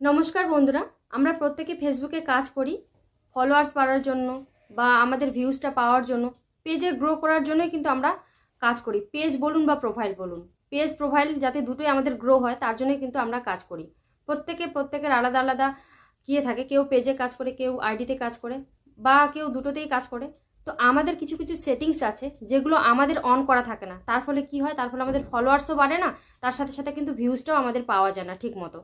নমস্কার বন্ধুরা, আমরা প্রত্যেকে ফেসবুকে কাজ করি ফলোয়ার্স বাড়ার জন্য বা আমাদের ভিউজটা পাওয়ার জন্য পেজে গ্রো করার জন্যই কিন্তু আমরা কাজ করি। পেজ বলুন বা প্রোফাইল বলুন পেজ প্রোফাইল যাতে দুটোই আমাদের গ্রো হয়, তার জন্যই কিন্তু আমরা কাজ করি। প্রত্যেকে প্রত্যেকের আলাদা আলাদা কিয়ে থাকে, কেউ পেজে কাজ করে, কেউ আইডিতে কাজ করে, বা কেউ দুটোতেই কাজ করে। তো আমাদের কিছু কিছু সেটিংস আছে, যেগুলো আমাদের অন করা থাকে না। তার ফলে কি হয়? তার ফলে আমাদের ফলোয়ার্সও বাড়ে না, তার সাথে সাথে কিন্তু ভিউজটাও আমাদের পাওয়া যায় না ঠিক মতো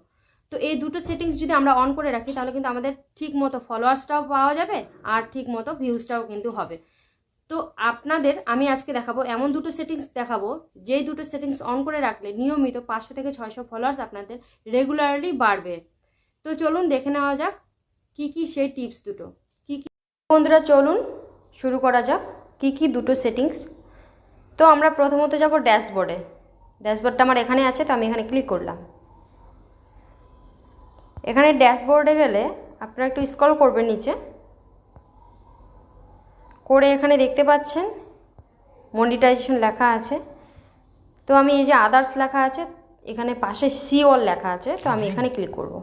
তো এই দুটো সেটিংস যদি আমরা অন করে রাখি, তাহলে কিন্তু আমাদের ঠিক মতো ফলোয়ার্সটাও পাওয়া যাবে আর ঠিক মতো ভিউজটাও কিন্তু হবে। তো আপনাদের, আমি আজকে দেখাবো এমন দুটো সেটিংস দেখাবো, যেই দুটো সেটিংস অন করে রাখলে নিয়মিত পাঁচশো থেকে ছয়শো ফলোয়ার্স আপনাদের রেগুলারলি বাড়বে। তো চলুন দেখে নেওয়া যাক কি কি সেই টিপস দুটো। কি কি বন্ধুরা, চলুন শুরু করা যাক। কি কি দুটো সেটিংস তো আমরা প্রথমত যাব ড্যাশবোর্ডে। ড্যাশবোর্ডটা আমার এখানে আছে, তো আমি এখানে ক্লিক করলাম। এখানে ড্যাশবোর্ডে গেলে আপনারা একটু স্ক্রল করবেন নিচে। করে এখানে দেখতে পাচ্ছেন মনিটাইজেশন লেখা আছে। তো আমি এই যে আদার্স লেখা আছে, এখানে পাশে সি অল লেখা আছে, তো আমি এখানে ক্লিক করব।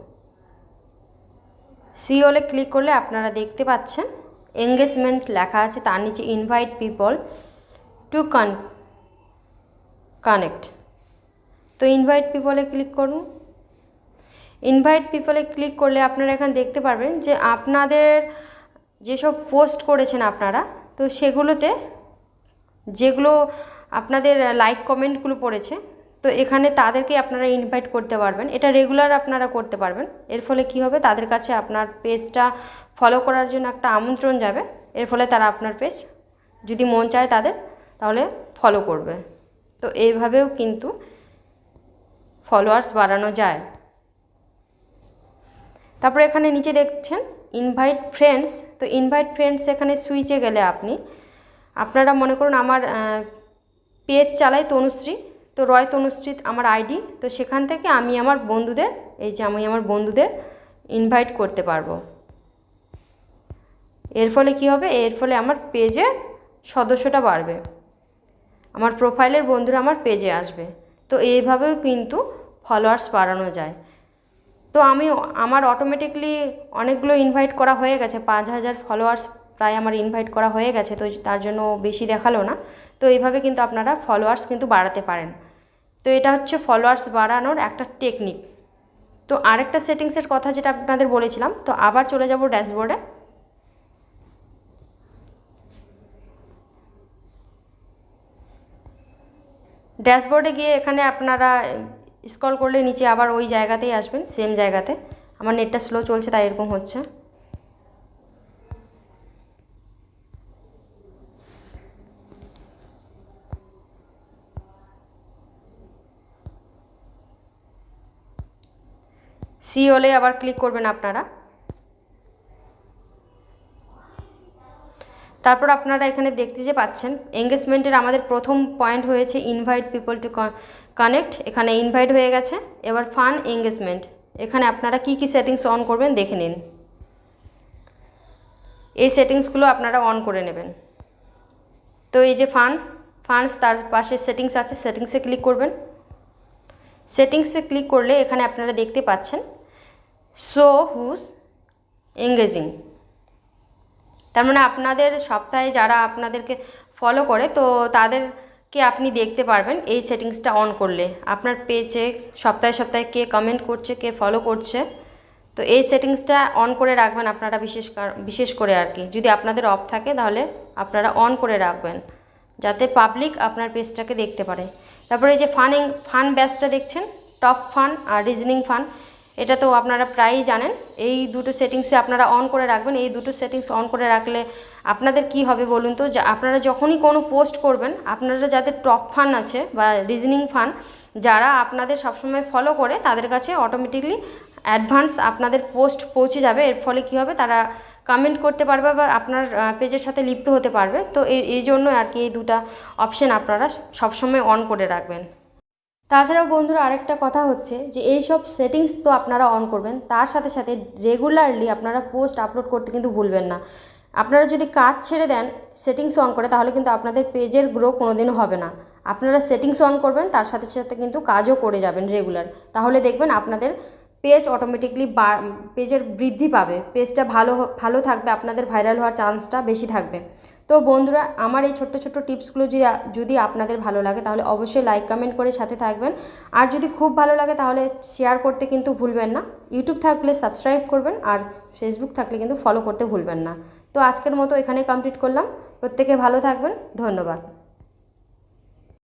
সি অলে ক্লিক করলে আপনারা দেখতে পাচ্ছেন এঙ্গেজমেন্ট লেখা আছে, তার নিচে invite people to con connect. তো ইনভাইট পিপলে ক্লিক করুন। ইনভাইট পিপলে ক্লিক করলে আপনারা এখানে দেখতে পারবেন যে আপনাদের যেসব পোস্ট করেছেন আপনারা, তো সেগুলোতে যেগুলো আপনাদের লাইক কমেন্টগুলো পড়েছে, তো এখানে তাদেরকে আপনারা ইনভাইট করতে পারবেন। এটা রেগুলার আপনারা করতে পারবেন। এর ফলে কি হবে? তাদের কাছে আপনার পেজটা ফলো করার জন্য একটা আমন্ত্রণ যাবে। এর ফলে তারা আপনার পেজ যদি মন চায় তাদের, তাহলে ফলো করবে। তো এইভাবেও কিন্তু ফলোয়ার্স বাড়ানো যায়। তারপরে এখানে নিচে দেখছেন ইনভাইট ফ্রেন্ডস তো ইনভাইট ফ্রেন্ডস এখানে সুইচে গেলে আপনি, আপনারা মনে করুন আমার পেজ চালাই তনুশ্রী, তো রয় তনুশ্রী আমার আইডি তো সেখান থেকে আমি আমার বন্ধুদের, এই যে আমি আমার বন্ধুদের ইনভাইট করতে পারব। এর ফলে কি হবে? এর ফলে আমার পেজে সদস্যটা বাড়বে। আমার প্রোফাইলের বন্ধুরা আমার পেজে আসবে। তো এইভাবেও কিন্তু ফলোয়ার্স বাড়ানো যায়। তো আমি, আমার অটোমেটিকলি অনেকগুলো ইনভাইট করা হয়ে গেছে, পাঁচ হাজার ফলোয়ার্স প্রায় আমার ইনভাইট করা হয়ে গেছে, তো তার জন্য বেশি দেখাল না। তো এইভাবে কিন্তু আপনারা ফলোয়ার্স কিন্তু বাড়াতে পারেন। তো এটা হচ্ছে ফলোয়ার্স বাড়ানোর একটা টেকনিক তো আরেকটা সেটিংসের কথা যেটা আপনাদের বলেছিলাম, তো আবার চলে যাব ড্যাশবোর্ডে ড্যাশবোর্ডে গিয়ে এখানে আপনারা স্ক্রল করলে নিচে আবার ওই জায়গাতেই আসবেন সেম জায়গাতে। আমার নেটটা স্লো চলছে, তাই এরকম হচ্ছে। সি হলে আবার ক্লিক করবেন আপনারা। তারপর আপনারা এখানে দেখতে যে পাচ্ছেন এঙ্গেজমেন্টের আমাদের প্রথম পয়েন্ট হয়েছে ইনভাইট পিপল টু কানেক্ট এখানে ইনভাইট হয়ে গেছে। এবার ফান এঙ্গেজমেন্ট এখানে আপনারা কি কি সেটিংস অন করবেন দেখে নিন। এই সেটিংসগুলো আপনারা অন করে নেবেন। তো এই যে ফান ফান্ডস তার পাশে সেটিংস আছে সেটিংসে ক্লিক করবেন। সেটিংসে ক্লিক করলে এখানে আপনারা দেখতে পাচ্ছেন শো হুজ এঙ্গেজিং তার মানে আপনাদের সপ্তাহে যারা আপনাদেরকে ফলো করে, তো তাদেরকে আপনি দেখতে পারবেন এই সেটিংসটা অন করলে। আপনার পেজে সপ্তাহে সপ্তাহে কে কমেন্ট করছে, কে ফলো করছে, তো এই সেটিংসটা অন করে রাখবেন আপনারা বিশেষ বিশেষ করে আর কি। যদি আপনাদের অফ থাকে, তাহলে আপনারা অন করে রাখবেন, যাতে পাবলিক আপনার পেজটাকে দেখতে পারে। তারপরে এই যে ফানিং ফান ব্যাচটা দেখছেন টপ ফান আর রিজনিং ফান এটা তো আপনারা প্রায়ই জানেন, এই দুটো সেটিংসে আপনারা অন করে রাখবেন, এই দুটো সেটিংস অন করে রাখলে আপনাদের কি হবে বলুন তো? আপনারা যখনই কোনো পোস্ট করবেন, আপনারা যাদের টপ ফান আছে বা রিজনিং ফান যারা আপনাদের সবসময় ফলো করে, তাদের কাছে অটোমেটিকলি অ্যাডভান্স আপনাদের পোস্ট পৌঁছে যাবে। এর ফলে কি হবে? তারা কমেন্ট করতে পারবে বা আপনার পেজের সাথে লিপ্ত হতে পারবে। তো এই এই জন্য আর কি এই দুটা অপশান আপনারা সবসময় অন করে রাখবেন। তাছাড়াও বন্ধুরা আরেকটা কথা হচ্ছে যে এই সব সেটিংস তো আপনারা অন করবেন, তার সাথে সাথে রেগুলারলি আপনারা পোস্ট আপলোড করতে কিন্তু ভুলবেন না। আপনারা যদি কাজ ছেড়ে দেন সেটিংস অন করে, তাহলে কিন্তু আপনাদের পেজের গ্রো কোনোদিনও হবে না। আপনারা সেটিংস অন করবেন, তার সাথে সাথে কিন্তু কাজও করে যাবেন রেগুলার তাহলে দেখবেন আপনাদের পেজ অটোমেটিকলি পেজের বৃদ্ধি পাবে। পেজটা ভালো ভালো থাকবে, আপনাদের ভাইরাল হওয়ার চান্সটা বেশি থাকবে। তো বন্ধুরা, আমার এই ছোট্ট ছোট্ট টিপসগুলো যদি যদি আপনাদের ভালো লাগে, তাহলে অবশ্যই লাইক কমেন্ট করে সাথে থাকবেন। আর যদি খুব ভালো লাগে, তাহলে শেয়ার করতে কিন্তু ভুলবেন না। ইউটিউব থাকলে সাবস্ক্রাইব করবেন, আর ফেসবুক থাকলে কিন্তু ফলো করতে ভুলবেন না। তো আজকের মতো এখানে কমপ্লিট করলাম। প্রত্যেকে ভালো থাকবেন। ধন্যবাদ।